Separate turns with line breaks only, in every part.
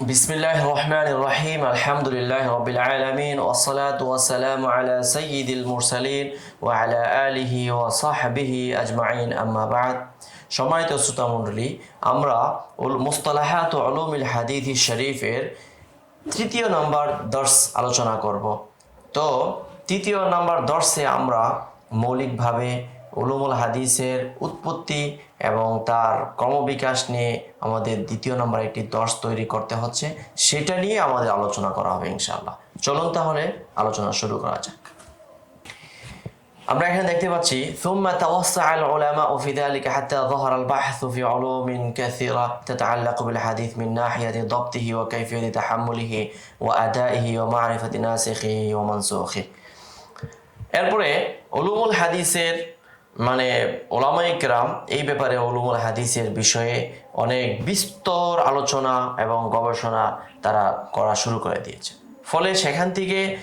বিসমিল্লাহ রহমান রহিম আলহামদুলিল্লাহ রবিল আলমিন ওসলাত ওয়াসালাম আলা সঈদুল মুরসালিন ও আলা আলিহি ও সাহাবিহি আজমাইন আম্মাবাদ সম্মানিত শ্রোতামণ্ডলী আমরা উল মুস্তলাহাত আলমিল হাদিদি শরীফের তৃতীয় নম্বর দর্শ আলোচনা করব। তো তৃতীয় নম্বর দর্শে আমরা মৌলিকভাবে উলুমুল হাদিসের উৎপত্তি এবং তার ক্রমবিকাশ নিয়ে আমাদের দ্বিতীয় নম্বর একটি দর্শ তৈরি করতে হচ্ছে সেটা নিয়ে আমাদের আলোচনা করা হবে ইনশাআল্লাহ চলুন তাহলে আলোচনা শুরু করা যাক আমরা এখানে দেখতে পাচ্ছি ثم توسع العلماء في ذلك حتى ظهر البحث في علوم كثيرة تتعلق بالحديث من ناحية ضبطه وكيفية تحمله وأدائه ومعرفة ناسخه ومنسوخه এরপরে উলুমুল হাদিসের মানে ওলামাই কেরাম এই ব্যাপারে উলুমুল হাদিসের বিষয়ে অনেক বিস্তর আলোচনা এবং গবেষণা তারা করা শুরু করে দিয়েছে। ফলে সেখান থেকে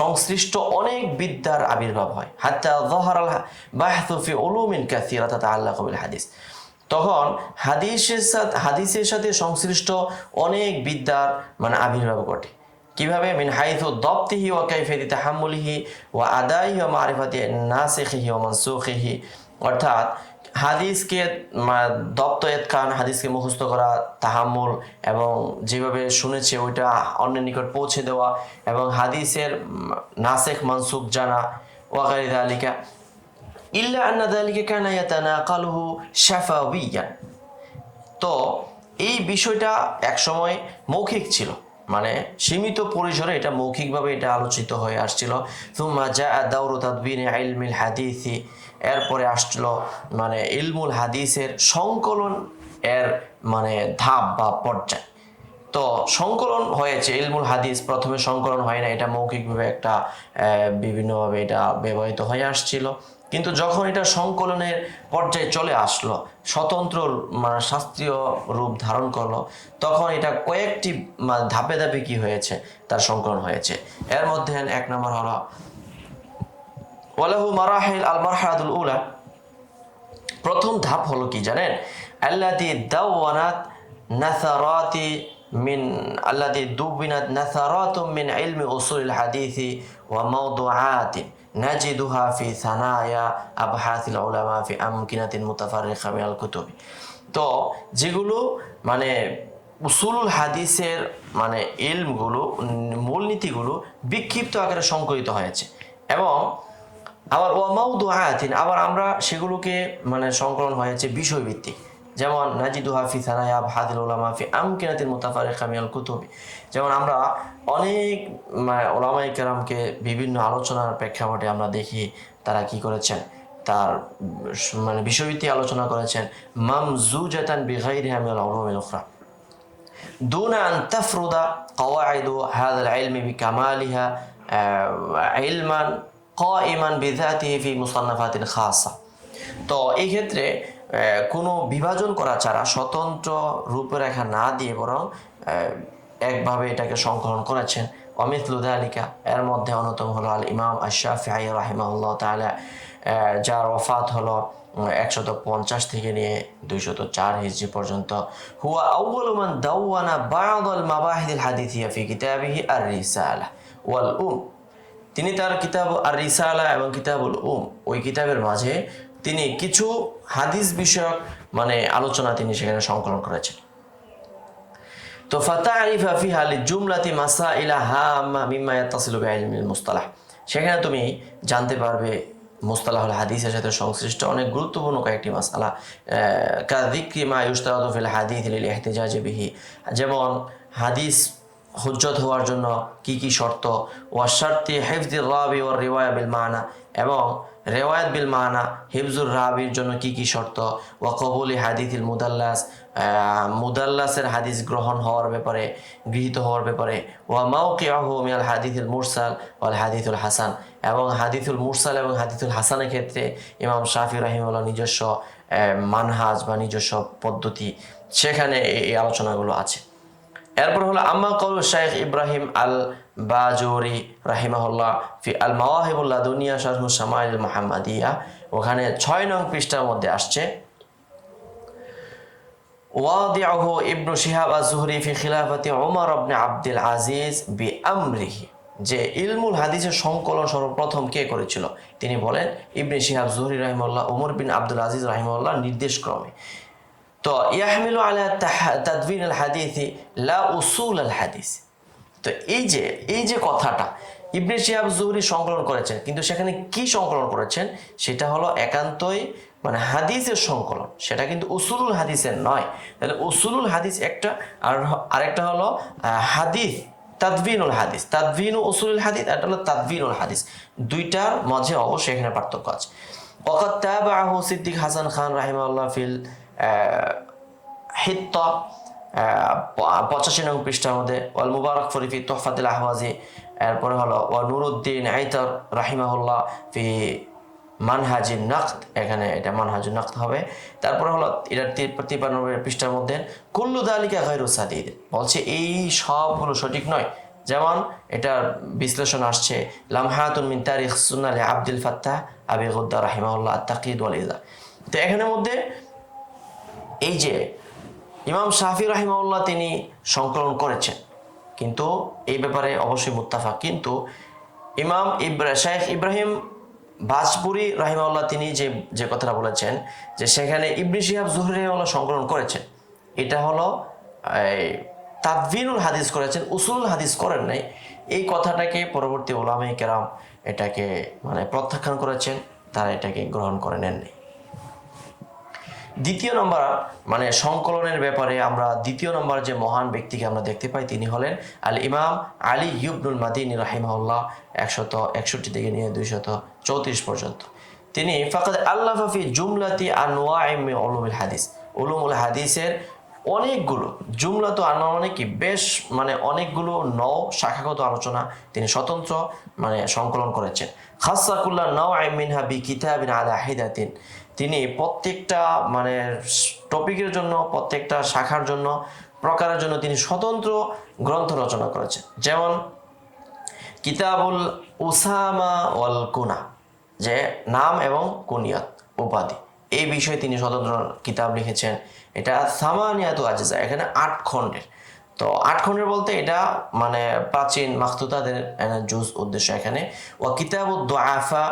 সংশ্লিষ্ট অনেক বিদ্যার আবির্ভাব হয়। হাত্তা উলুমিন কাসিরা তাতা আল্লাহ কবিল হাদিস। তখন হাদিসের সাথে হাদিসের সাথে সংশ্লিষ্ট অনেক বিদ্যার মানে আবির্ভাব ঘটে। কীভাবে? মিন হাইথু দপ্তিহি ওয়া কাইফিয়াতি তাহাম্মুলিহি ওয়া আদাইহি ওয়া মারিফাতি নাসিখিহি ওয়া মানসুখিহি। অর্থাৎ হাদিসকে দপ্ত এতকান হাদিসকে মুখস্থ করা, তাহাম্মুল এবং যেভাবে শুনেছে ওইটা অন্যের নিকট পৌঁছে দেওয়া এবং হাদিসের নাসেখ মানসুখ জানা ওয়াগারি আলিকা ইল্লা আন্না দালিকা কানা ইয়াতানাকালুহু শাফাউইয়ান তো এই বিষয়টা একসময় মৌখিক ছিল। মানে সীমিত পরিসরে এটা মৌখিকভাবে এটা আলোচিত হয়ে আসছিল। তুমা যা দাউরু তাদবিনে ইলমিল হাদিসি, এরপরে আসছিল মানে ইলমুল হাদিসের সংকলন এর মানে ধাপ বা পর্যায়। তো সংকলন হয়েছে, ইলমুল হাদিস প্রথমে সংকলন হয় না, এটা মৌখিকভাবে একটা বিভিন্নভাবে এটা ব্যবহৃত হয়ে আসছিল। কিন্তু যখন এটা সংকলনের পর্যায়ে চলে আসলো, স্বতন্ত্র মানে শাস্ত্রীয় রূপ ধারণ করল, তখন এটা কয়েকটি মা- ধাপে ধাপে কি হয়েছে? তার সংকলন হয়েছে। এর মধ্যে এক নম্বর হলো, ওয়ালাহু মারাহিল আল মারহাদুল উলা প্রথম ধাপ হলো কি জানেন? আল্লাদি দাওয়ানাত নাসারাতি মিন আল্লাদি দুবিনাত নাসারাতুম মিন ইলমি উসুল হাদিসি ওয়া মাওদুআতিন নাজিদুহা ফি সানায়া আবহাসিল উলামা ফি আমকিনাতিন মুতাফাররিকা মিনাল কুতুবি। তো যেগুলো মানে উসুলুল হাদিসের মানে ইলমগুলো, মূলনীতিগুলো বিক্ষিপ্ত আকারে সংকলিত হয়েছে। এবং আবার ওয়ামাউদু আয়াতিন আবার আমরা সেগুলোকে মানে সংকলন হয়েছে বিষয়ভিত্তিক। যেমন নাজিদু হাফি থানায়া হাদিল ওলামা ফি আমকিনাতিল মুতাফারে খামিয়াল কুতুবি যেমন আমরা অনেক মানে ওলামাই কেরামকে বিভিন্ন আলোচনার প্রেক্ষাপটে আমরা দেখি তারা কি করেছেন তার উম, মানে বিষয়ভিত্তিক আলোচনা করেছেন মামজুজাতান বিগাইরি হামিয়াল উলুমিল উখরা دون أن تفرض قواعد هذا العلم بكمالها آه، علما قائما بذاته في مصنفات خاصة তো এই ক্ষেত্রে আহ, কোনো বিভাজন করা ছাড়া স্বতন্ত্র রূপরেখা না দিয়ে বরং একভাবে এটাকে সংকলন করেছেন। অমিত লুদালিকা এর মধ্যে অন্যতম হলো আল ইমাম আশাফি রাহিমাহুল্লাহ তাআলা আহ, যার ওফাত হলো একশত পঞ্চাশ থেকে নিয়ে দুইশত চার হিজরি পর্যন্ত। হুয়া আউ্বালু মান বা'দাল মাবাহিদিল হাদিসিয়া ফি কিতাবিহি আর রিসালা ওয়াল উম। তিনি তার কিতাব আর রিসালা এবং কিতাবুল উম ওই কিতাবের মাঝে তিনি কিছু হাদিস বিষয়ক মানে আলোচনা তিনি সেখানে সংকলন করেছেন। তো বিইলমিল মুস্তালাহ। সেখানে তুমি জানতে পারবে মুস্তালাহুল হাদিসের সাথে সংশ্লিষ্ট অনেক গুরুত্বপূর্ণ কয়েকটি মাসালা বিহি। যেমন হাদিস হজ্জত হওয়ার জন্য কি কি শর্ত ওয়াশার্তি হেফদির রাবি ওর রিওয়ায়া বিল মানা এবং রেওয়ায়ত বিল মানা হিফজুর রাবির জন্য কি কি শর্ত? ওয়া কবুলি হাদিসিল মুদাল্লাস মুদাল্লাসের হাদিস গ্রহণ হওয়ার ব্যাপারে, গৃহীত হওয়ার ব্যাপারে। ওয়া মাউকিআহু মিনাল হাদিসুল মুরসাল ওয়াল হাদিসুল হাসান। এবং হাদিসুল মুরসাল এবং হাদিসুল হাসানের ক্ষেত্রে ইমাম শাফি রাহিমুল্লাহ নিজস্ব মানহাজ বা নিজস্ব পদ্ধতি। সেখানে এই আলোচনাগুলো আছে। এরপর হলো, আম্মা কৌল শাইখ ইব্রাহিম আল বাজুরি রাহিমাহুল্লাহ ফি আল মাওয়াহিবুল্লাহ দুনিয়া শাহু সামাইল মাহমাদিয়া ওখানে ছয় নং পৃষ্ঠার মধ্যে আসছে, ওয়াদিআহু ইবনু শিহাব আজ-জুহরি ফি খিলাফাতি ওমর ইবনে আব্দুল আজিজ বিআমরিহি। যে ইলমুল হাদিসের সংকলন সর্বপ্রথম কে করেছিল? তিনি বলেন, ইবনে শিহাব জুহরি রাহিমাল্লাহ ওমর বিন আব্দুল আজিজ রাহিমাল্লাহ নির্দেশ ক্রমে তো ইয়াহমিলু আলা তাদবিন আল হাদিসি লা উসুল আল হাদিস তো এই যে এই যে কথাটা ইবনে শিহাব জুহরি সংকলন করেছেন কিন্তু সেখানে কি সংকলন করেছেন? সেটা হলো একান্তই মানে হাদিসের সংকলন। সেটা কিন্তু উসুলুল হাদিসের নয়। তাহলে উসুলুল হাদিস একটা আর আরেকটা হলো আহ, হাদিস তাদবিনুল হাদিস। তাদবিনু উসুলুল হাদিস একটা হলো তাদবিনুল হাদিস। দুইটার মাঝে অবশ্যই এখানে পার্থক্য আছে। ওকাত তাবাহু সিদ্দিক হাসান খান রাহিমাহুল্লাহ ফিল আহ, হিত্তা। পঁচাশি নং পৃষ্ঠার মধ্যে, ওয়াল মুবারক ফরিফি তোহফাতুল আহওয়াজি, এরপরে হলো, ওয়া নুরুদ্দিন আইতার রাহিমাহুল্লাহ ফি মানহাজিন নাক্ত এখানে এটা মানহাজুন নাক্ত হবে। তারপরে হলো, এটা তিপ্পানব্বই পৃষ্ঠার মধ্যে, কুল্লু দালিকা গৈরু সাদিদ। বলছে, এই সবগুলো সঠিক নয়। যেমন, এটার বিশ্লেষণ আসছে, লামহাতুন মিন তারিখ সুনালে আব্দুল ফাত্তাহ আবি গুদ্দা রাহিমাহুল্লাহ তাকিদ ওয়াল ইজা। তো এখানের মধ্যে এই যে ইমাম শাফি রাহিমাউল্লাহ তিনি সংকলন করেছেন। কিন্তু এই ব্যাপারে অবশ্যই মুত্তাফা কিন্তু ইমাম ইব্রা শাইখ ইব্রাহিম বাজপুরি রাহিমাউল্লাহ তিনি যে যে কথাটা বলেছেন, যে সেখানে ইবনি শিহাব জুহরি রাহিমাউল্লাহ সংকলন করেছেন। এটা হলো তাদবিনুল হাদিস করেছেন উসুল হাদিস করেন নাই। এই কথাটাকে পরবর্তী ওলামে কেরাম এটাকে মানে প্রত্যাখ্যান করেছেন, তারা এটাকে গ্রহণ করে নেননি। দ্বিতীয় নম্বর মানে সংকলনের ব্যাপারে আমরা দ্বিতীয় নম্বর যে মহান ব্যক্তিকে আমরা দেখতে পাই, তিনি হলেন আল ইমাম আলী ইউবনুল মাদিন রাহিমাউল্লাহ একশত একষট্টি থেকে নিয়ে দুইশত চৌত্রিশ পর্যন্ত। তিনি ফাকাদ আল্লাহ ফি জুমলাতি আনোয়া অলুমুল হাদিস। উলুমুল হাদিসের অনেকগুলো, জুমলা তো আনোয়া মানে কি বেশ মানে অনেকগুলো নও শাখাগত আলোচনা তিনি স্বতন্ত্র মানে সংকলন করেছেন। খাসাকুল্লাহ নও মিনহা বি কিতাবিন আলা হিদাতিন। তিনি প্রত্যেকটা মানে টপিকের জন্য, প্রত্যেকটা শাখার জন্য, প্রকারের জন্য তিনি স্বতন্ত্র গ্রন্থ রচনা করেছেন। যেমন, কিতাবুল উসামা ওয়াল কুনা, যে নাম এবং কুনিয়াত, উপাধি। এই বিষয়ে তিনি স্বতন্ত্র কিতাব লিখেছেন। এটা সামানিয়াতু আজিজা, এখানে আট খণ্ডের। তো আট খণ্ডের বলতে এটা মানে প্রাচীন মাহতুতাদের জুজ উদ্দেশ্য এখানে। ও কিতাব দোয়াফা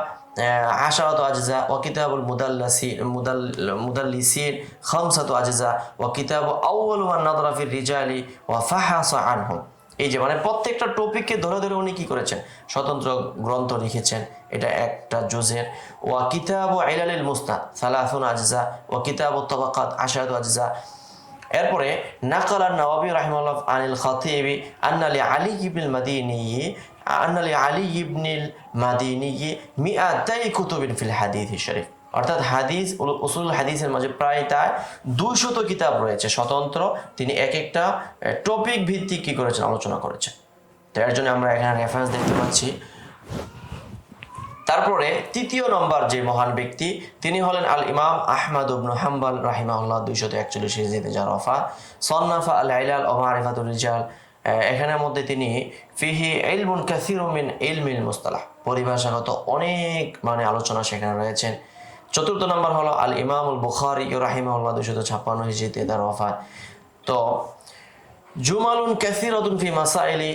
আশাত আজিজা ও কিতাবুল মুদাল্লাসি, মুদাল মুদাল্লিসির খামসাত আজিজা ও কিতাবু আউয়াল ওয়ান ফাহাস ফির ওয়া এই যে মানে প্রত্যেকটা টপিককে ধরে ধরে উনি কি করেছেন? স্বতন্ত্র গ্রন্থ লিখেছেন। এটা একটা জুজের। ওয়া কিতাব ও আইলালিল মুস্তাদ সালাফুন আজজা। ও কিতাব ও তবাকাত আশাদ আজজা। এরপরে নাকাল আর নওয়াবি রাহিমাল্লাহ আনিল খাতিবি আন্নালি আলী ইবনিল মাদিনী আন্নালি আলী ইবনিল মাদিনী, মিআতাই কুতুবিন ফিল হাদিস শরীফ। অর্থাৎ হাদিস উসুল হাদিসের মাঝে প্রায় তার দুইশত কিতাব রয়েছে, স্বতন্ত্র। তিনি এক একটা টপিক ভিত্তিক কি করেছেন, আলোচনা করেছেন। তো এর জন্য আমরা এখানে রেফারেন্স দেখতে পাচ্ছি। তারপরে তৃতীয় নম্বর যে মহান ব্যক্তি, তিনি হলেন আল ইমাম আহমদ উবনু হাম্বাল রাহিমাহুল্লাহ, দুইশত একচল্লিশ হিজিতে যার রফা সন্নাফা আল আইলাল ও মারিফাতুল রিজাল। এখানের মধ্যে তিনি ফিহি ইলমুন কাসিরুমিন ইলমিল মুস্তালাহ। পরিভাষাগত অনেক মানে আলোচনা সেখানে রয়েছেন। চতুর্থ নম্বর হলো আল ইমামুল বুখারি ইরাহিম দুশো তো ছাপ্পান্ন হিজিতে তার অফার তো জুমালুন কাসিরতুন ফি মাসাইলি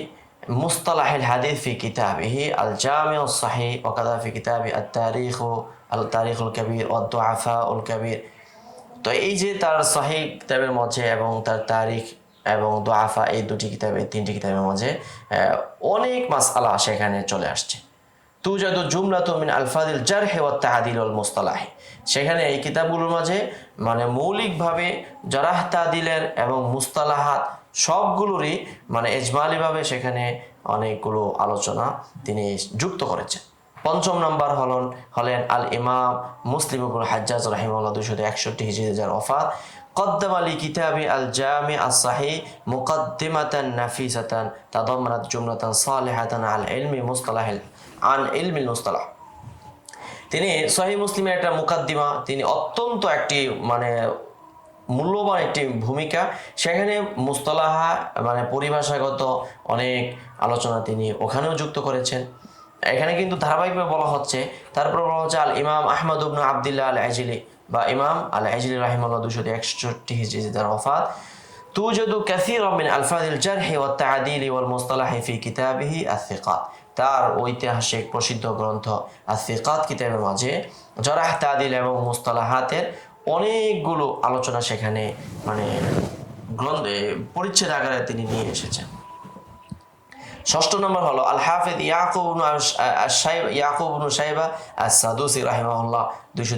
মুস্তালাহিল হাদিস ফি কিতাবিহি আল জামি সাহি ওকাদা ফি কিতাব আল তারিখ আল তারিখুল কবির ও আফা উল কবির। তো এই যে তার সাহি কিতাবের মধ্যে এবং তার তারিখ এবং দোয়াফা এই দুটি কিতাবে, তিনটি কিতাবের মাঝে অনেক মাসালা সেখানে চলে আসছে। তুজাদ জুমলাত মিন আলফাদিল জারহে ওয়া তাহাদিল ওয়াল মুস্তালাহি সেখানে এই কিতাবগুলোর মাঝে মানে মৌলিকভাবে জারাহ তাদিলের এবং মুস্তালাহাত সবগুলোরই মানে এজমালিভাবে সেখানে অনেকগুলো আলোচনা তিনি যুক্ত করেছেন পঞ্চম নাম্বার হলেন হলেন আল ইমাম মুসলিম ইবুল হাজ্জাজ রাহিমাল্লাহ দুশো একষট্টি হিজরি যার অফাত قدم لكتاب الجامع الصحيح مقدمة نفيسة تضمنت جملة صالحة على علم مصطلح عن علم المصطلح তিনি সহি মুসলিমের একটা মুকাদ্দিমা তিনি অত্যন্ত একটি মানে মূল্যবান একটি ভূমিকা সেখানে মুস্তলাহা মানে পরিভাষাগত অনেক আলোচনা তিনি ওখানেও যুক্ত করেছেন এখানে কিন্তু ধারাবাহিকভাবে বলা হচ্ছে তারপর বলা হচ্ছে আল ইমাম আহমদ উবনু আবদুল্লাহ আল আজিলি বা ইমাম আল হাজরি রাহিমাল্লাহ দুশো একষট্টি হিজরি তার ওফাত توجد كثيرا من ألفاظ الجرح والتعديل والمصطلح في كتابه الثقات তার ঐতিহাসিক প্রসিদ্ধ গ্রন্থ আসিকাত কিতাবের মাঝে জরাহ, তাদিল এবং মুস্তালাহাতের অনেকগুলো আলোচনা সেখানে মানে গ্রন্থে পরিচ্ছেদ আকারে তিনি নিয়ে এসেছেন। ষষ্ঠ নম্বর হলো আল হাফিদ ইয়াকুব ইয়াকুব সাইবা আর সাদুসি রাহিমাহুল্লাহ, দুইশো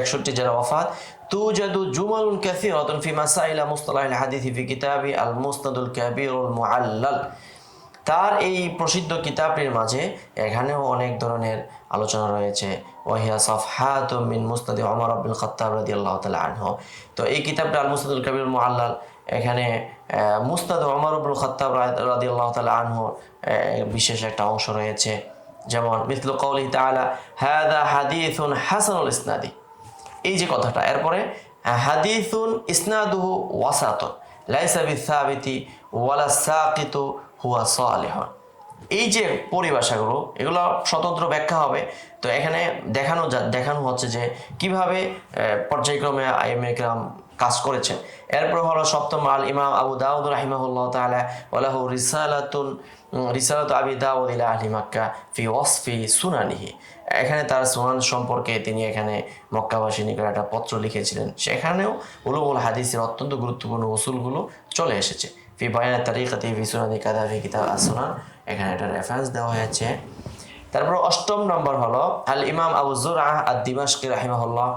একষট্টি যারা ওফাত তুজাদু জুমালুন কাসীরাতুন ফি মাসাইল মুস্তালাহ আল হাদিস ফি কিতাবি আল মুসনাদুল কাবীরুল মুআল্লাল। তার এই প্রসিদ্ধ কিতাবটির মাঝে এখানেও অনেক ধরনের আলোচনা রয়েছে। ওহিয়া সফহাত মিন মুস্তাদি ওমর আব্দুল খত্তাব রাদিয়াল্লাহু তাআলা আনহু। তো এই কিতাবটা আল মুসনাদুল কাবীর মুআল্লাল এখানে মুস্তাদ ওমর আব্দুল খত্তাব আল্লাহ তাআলা আনহু বিশেষ একটা অংশ রয়েছে। যেমন, মিসলু কওলি তাআলা হাদা হাদিসুন হাসানুল ইসনাদি। এই যে কথাটা, এরপরে, হাদিসুন ইসনাদুহু ওয়াসাতুন, লাইসা বিসাবিতি ওয়ালা সাকিতু হুয়া সালেহন এই যে পরিভাষাগুলো, এগুলো স্বতন্ত্র ব্যাখ্যা হবে। তো এখানে দেখানো যা, দেখানো হচ্ছে যে কীভাবে পর্যায়ক্রমে আইএম একরাম কাজ করেছেন। এরপর হলো সপ্তম আল ইমাম আবু দাউদ রাহিমাহুল্লাহ তাআলা, ওয়ালাহু রিসালাতুন রিসালাত আবি দাউদ ইলা আহলি মাক্কা ফি ওয়াসফি সুনানিহি। এখানে তার সুনান সম্পর্কে তিনি এখানে মক্কাবাসী নিকট একটা পত্র লিখেছিলেন। সেখানেও উলুমুল হাদিসের অত্যন্ত গুরুত্বপূর্ণ উসুলগুলো চলে এসেছে। ফি বায়ানের তারিকাতে ফি সুনানি কাদা ফি কিতাব আসুনান এখানে একটা রেফারেন্স দেওয়া হয়েছে। তারপর অষ্টম নম্বর হলো, আল ইমাম আবু জুর আহ আদ দিমাশকি রাহিমাহুল্লাহ,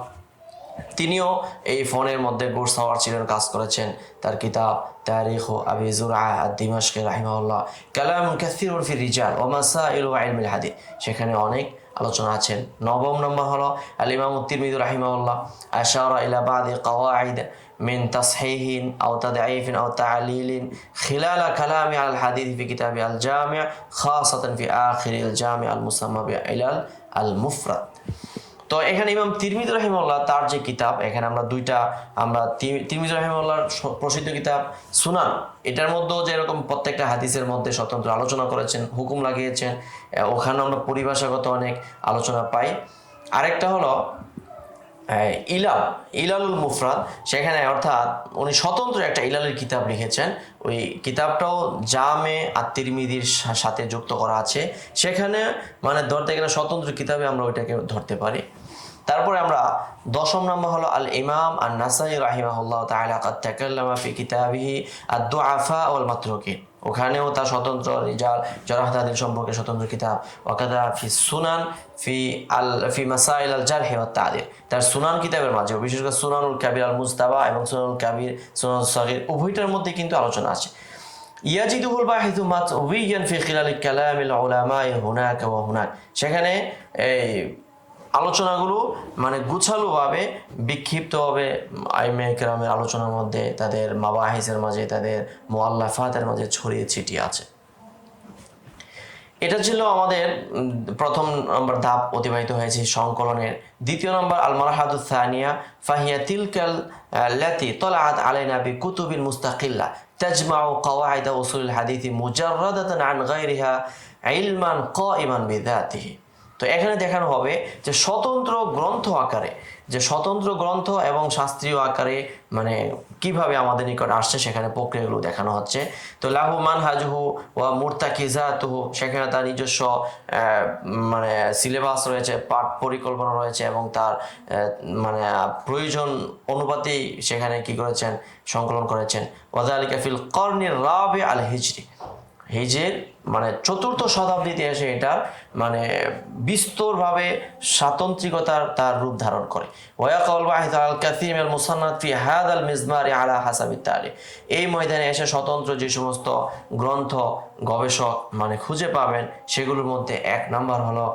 তিনিও এই ফোনের মধ্যে গোর্স হওয়ার ছিলেন কাজ করেছেন। তার কিতাব তারিখ ও আবি জুরা দিমাশকে রাহিমাউল্লাহ কালাম কাসির ফি রিজাল ও মাসা ইল আলমিল হাদি সেখানে অনেক আলোচনা আছেন। নবম নম্বর হলো আলিমাম উত্তির্মিদ রাহিমাউল্লাহ আশারা ইলা বাদি কওয়াইদ من تصحيح أو تضعيف أو تعليل خلال كلامي على الحديث في كتاب الجامع خاصة في آخر الجامع المسمى بعلل المفرد তো এখানে ইমাম তিরমিদ রহিমুল্লাহ তার যে কিতাব, এখানে আমরা দুইটা, আমরা তিরমিদ রহিমুল্লাহর প্রসিদ্ধ কিতাব সুনান। এটার মধ্যেও যেরকম প্রত্যেকটা হাদিসের মধ্যে স্বতন্ত্র আলোচনা করেছেন, হুকুম লাগিয়েছেন ওখানে আমরা পরিভাষাগত অনেক আলোচনা পাই। আরেকটা হলো ইলাল, ইলালুল মুফরাদ। সেখানে অর্থাৎ উনি স্বতন্ত্র একটা ইলালের কিতাব লিখেছেন। ওই কিতাবটাও জামে আর তিরমিদির সাথে যুক্ত করা আছে। সেখানে মানে ধরতে গেলে স্বতন্ত্র কিতাবে আমরা ওইটাকে ধরতে পারি। তারপরে আমরা দশম নম্বর হলো আল ইমাম আর নাসাই রাহিমাহুল্লাহ তাআলা, কাদ তাকাল্লামা ফি কিতাবিহি আদ-দুআফা ওয়াল মাতরুকিন ওখানেও তার স্বতন্ত্র রিজাল জরাহদাদিন সম্পর্কে স্বতন্ত্র কিতাব, ওয়াকাদা ফি সুনান ফি আল, ফি মাসাইল আল জারহি ওয়াত তাদিল তার সুনান কিতাবের মাঝে, বিশেষ করে সুনানুল কাবির আল মুস্তাবা এবং সুনানুল কাবির, সুনানুল সাগির, উভয়টার মধ্যে কিন্তু আলোচনা আছে। ইয়াজিদুহুল বাহিদু মাতউবিয়ান ফি খিলালি কালামিল উলামাই হুনাকা ওয়া হুনাক, সেখানে এই আলোচনাগুলো মানে গুছালোভাবে বিক্ষিপ্তভাবে আইমে কেরামের আলোচনার মধ্যে তাদের বাবা মাবাহিসের মাঝে, তাদের মোয়াল্লাফাতের মাঝে ছড়িয়ে ছিটিয়ে আছে। এটা ছিল আমাদের প্রথম নম্বর ধাপ অতিবাহিত হয়েছে সংকলনের। দ্বিতীয় নম্বর আল মারাহাদুল সানিয়া, ফাহিয়া তিলকাল লাতি তলাআত আলাইনা বি কুতুবিল মুস্তাকিল্লা, তাজমাউ কাওয়াইদা উসুল হাদিথি মুজাররাদাতান আন গায়রিহা ইলমান কাইমান বিযাতিহি। তো এখানে দেখানো হবে যে স্বতন্ত্র গ্রন্থ আকারে, যে স্বতন্ত্র গ্রন্থ এবং শাস্ত্রীয় আকারে মানে কীভাবে আমাদের নিকট আসছে সেখানে প্রক্রিয়াগুলো দেখানো হচ্ছে। তো লাহু মান হাজহু ওয়া মুর্তা কিজাতুহু সেখানে তার নিজস্ব মানে সিলেবাস রয়েছে, পাঠ পরিকল্পনা রয়েছে এবং তার মানে প্রয়োজন অনুপাতেই সেখানে কি করেছেন, সংকলন করেছেন। ওয়াজালিকা ফিল কর্নির রাবে আল হিজরি। হিজের মানে চতুর্থ শতাব্দীতে এসে এটা মানে বিস্তরভাবে স্বাতন্ত্রিকতার তার রূপ ধারণ করে। ওয়াহিদ আল কাসিম আল মুসান্নাত ফি আল মিজমারি আলা এই ময়দানে এসে স্বতন্ত্র যে সমস্ত গ্রন্থ, গবেষক মানে খুঁজে পাবেন, সেগুলোর মধ্যে এক নাম্বার হলো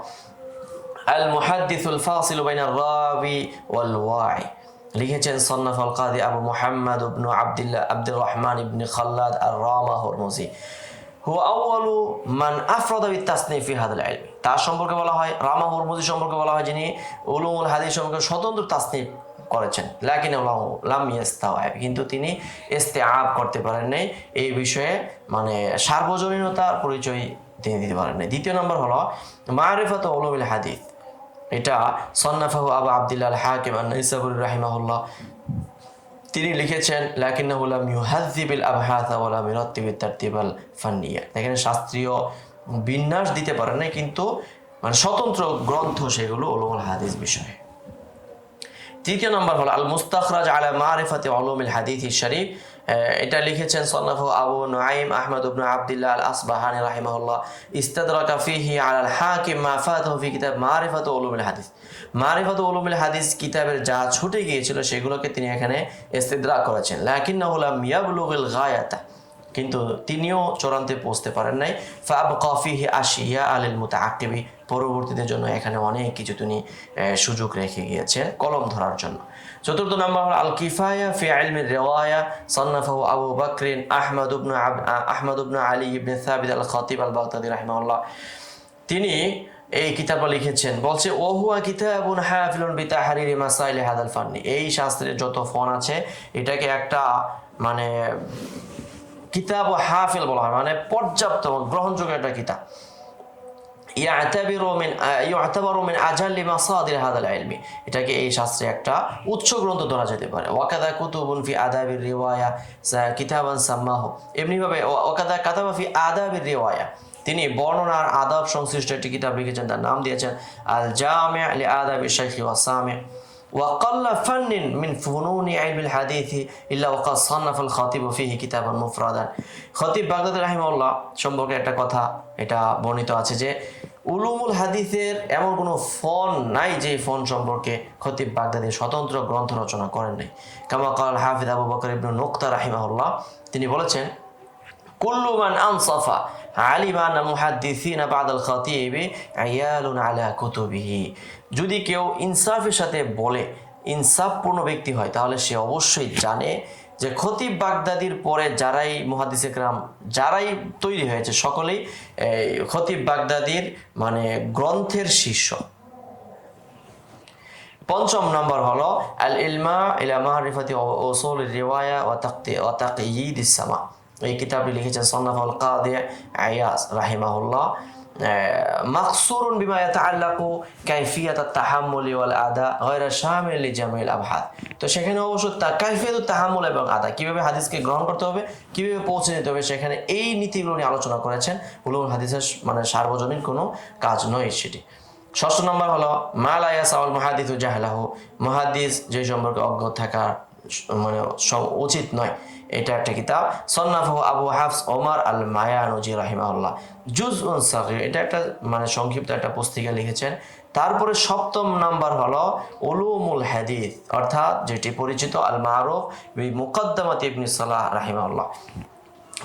আল মুহাদ্দিসুল ফাসিল বাইনা রাবি ওয়াল ওয়াই। লিখেছেন সন্নাফ আল কাদি আবু মোহাম্মদ ইবনু আবদুল্লাহ, আব্দুর রহমান ইবনে খাল্লাদ আর রামা হরমজি। হুয়া আউয়ালু মান আফরাদা বিত তাসনিফি হাদাল ইলমি। তার সম্পর্কে বলা হয় রামা হুরমুজি সম্পর্কে বলা হয়, যিনি উলুমুল হাদিস সম্পর্কে স্বতন্ত্র তাসনিফ করেছেন। লাকিন লাম ইস্তাওয়াব কিন্তু তিনি ইস্তেআব করতে পারেন নাই। এই বিষয়ে মানে সার্বজনীনতার পরিচয় তিনি দিতে পারেন নাই। দ্বিতীয় নম্বর হলো, মারিফাত উলুমুল হাদিস। এটা সন্নাফাহু আবু আবদুল্লাহ হাকিম আন ইসাবুর রাহিমাহুল্লাহ তিনি লিখেছেন লাকিনাউলাম ইউহাদ্দিবিল আবহাত ওয়ালা মিরাত্তিবিত তার্তিবাল ফান্নিয়া। এখানে শাস্ত্রীয় বিন্যাস দিতে পারে না কিন্তু মানে স্বতন্ত্র গ্রন্থ সেগুলো ওলমুল হাদিস বিষয়ে। তৃতীয় নম্বর হলো, আল মুস্তাখরাজ আলা মারিফাতে অলুমিল হাদিস শরীফ। এটা লিখেছেন সন্নাফ আবু নাইম আহমদ উবন আব্দুল্লাহ আল আসবাহানি রাহিমাহুল্লাহ। ইস্তাদরাকা ফিহি হা কি মাফাত ফি কিতাব মারিফাতু উলুমিল হাদিস। মারিফাতু উলুমিল হাদিস কিতাবের যা ছুটে গিয়েছিল সেগুলোকে তিনি এখানে ইস্তিদরাক করেছেন। লাকিন্নাহু লাম ইয়াবলুগিল গায়াতা। কিন্তু তিনিও চূড়ান্তে পৌঁছতে পারেন নাই। ফাব কফিহি আশিয়া আলিল মুতাআকিবি পরবর্তীদের জন্য এখানে অনেক কিছু তিনি সুযোগ রেখে গিয়েছেন কলম ধরার জন্য। চতুর্থ নম্বর হল আল কিফায়া ফি ইলমি রিওয়ায়া। সান্নাফাহু আবু বকরিন আহমদ আ- আহমদ ইবনে আলী ইবনে সাবিদ আল খতিব আল বাগদাদি রাহিমাহুল্লাহ। তিনি এই কিতাবটা লিখেছেন, বলছে ওহুয়া কিতাবুন হাফিলুন বিতাহারিরি মাসাইলি হাদাল ফান্নি। এই শাস্ত্রের যত ফোন আছে, এটাকে একটা মানে কিতাব ও হাফিল বলা হয় মানে পর্যাপ্ত গ্রহণযোগ্য একটা কিতাব। এটাকে এই শাস্ত্রে একটা উচ্চ গ্রন্থ ধরা যেতে পারে। ওয়াকাদা কুতুবুন ফি আদাবির রিওয়ায়া কিতাবান সাম্মাহু। এমনিভাবে ওয়া- ওয়াকাদা কাতাবা ফি আদাবির রিওয়ায়া। তিনি বর্ণনার আদাব সংশ্লিষ্ট একটি কিতাব লিখেছেন, তার নাম দিয়েছেন আল জামি লি আদাবি শাইখি ওয়াসামি ওয়াকাল্লা ফান্নিন মিন ফুনুনি আইবিল হাদিথি ইল্লা ওয়াকা সান্নাফুল খতিব ফিহি কিতাবান মুফরাদান। খতিব বাগদাদ রাহিমাল্লাহ সম্পর্কে একটা কথা এটা বর্ণিত আছে যে, উলুমুল হাদিসের এমন কোনো ফন নাই যে ফন সম্পর্কে খতিব বাগদাদি স্বতন্ত্র গ্রন্থ রচনা করেন নাই। কামাকাল হাফিদ আবু বকর ইবনু নোক্তা রাহিমাহুল্লাহ, তিনি বলেছেন কুল্লুমান আনসাফা আলিমান মুহাদ্দিসিনা বাদাল খতিবি আয়ালুন আলা কুতুবিহি। যদি কেউ ইনসাফের সাথে বলে, ইনসাফপূর্ণ ব্যক্তি হয়, তাহলে সে অবশ্যই জানে যে খতিব বাগদাদির পরে যারাই মুহাদ্দিস একরাম যারাই তৈরি হয়েছে, সকলেই খতিব বাগদাদির মানে গ্রন্থের শীর্ষ পঞ্চম নম্বর হলো আল ইলমা ইলা মারিফাতি ওসুল রিওয়ায়া ওয়া তাকতি, ওয়া তাকয়িদ ইসসামা এই কিতাবটি লিখেছেন সন্নাফ আল কাদি আয়াস রাহিমাহুল্লাহ। মাকসুরুন বিমা ইয়াতাআল্লাকু কাইফিয়াত আত-তাহাম্মুলি ওয়াল আদা গায়রা শামিল তো সেখানে অবশ্য কাইফিয়াত তাহাম্মুল এবং আদা। কীভাবে হাদিসকে গ্রহণ করতে হবে? কীভাবে পৌঁছে দিতে হবে? সেখানে এই নীতিগুলো নিয়ে আলোচনা করেছেন। উলুমুল হাদিসের মানে সার্বজনীন কোনো কাজ নয় সেটি। ষষ্ঠ নম্বর হলো মালায়া সাওয়াল মহাদিস জাহলাহ। মহাদিস যে সম্পর্কে অজ্ঞ থাকা মানে উচিত নয়। এটা একটা কিতাব। সন্নাফ আবু হাফস ওমার আল মায়ানুজি রাহিমাহুল্লাহ। জুজ উন সাগির, এটা একটা মানে সংক্ষিপ্ত একটা পুস্তিকা লিখেছেন। তারপরে সপ্তম নাম্বার হলো উলুমুল হাদিস, অর্থাৎ যেটি পরিচিত আল মারুফ বি মুকদ্দামাত ইবনে সালাহ রাহিমাহুল্লাহ।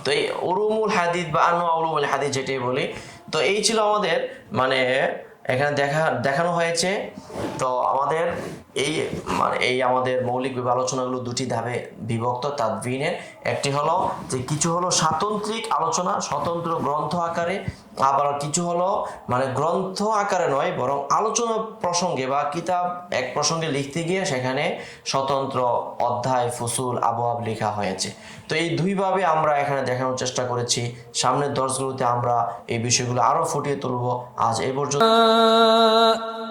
তো এই উরুমুল হাদিদ বা আনু উলুমুল হাদিদ যেটি বলি, তো এই ছিল আমাদের মানে এখানে দেখা, দেখানো হয়েছে। তো আমাদের এই মানে এই আমাদের মৌলিক আলোচনাগুলো দুটি ধাপে বিভক্ত, তাদবিনের। একটি হলো যে কিছু হলো স্বাতন্ত্রিক আলোচনা, স্বতন্ত্র গ্রন্থ আকারে, আবার কিছু হলো মানে গ্রন্থ আকারে নয়, বরং আলোচনা প্রসঙ্গে বা কিতাব এক প্রসঙ্গে লিখতে গিয়ে সেখানে স্বতন্ত্র অধ্যায়, ফুসুল আবহাব লেখা হয়েছে। তো এই দুইভাবে আমরা এখানে দেখানোর চেষ্টা করেছি। সামনের দর্শগুলোতে আমরা এই বিষয়গুলো আরও ফুটিয়ে তুলব। আজ এই পর্যন্ত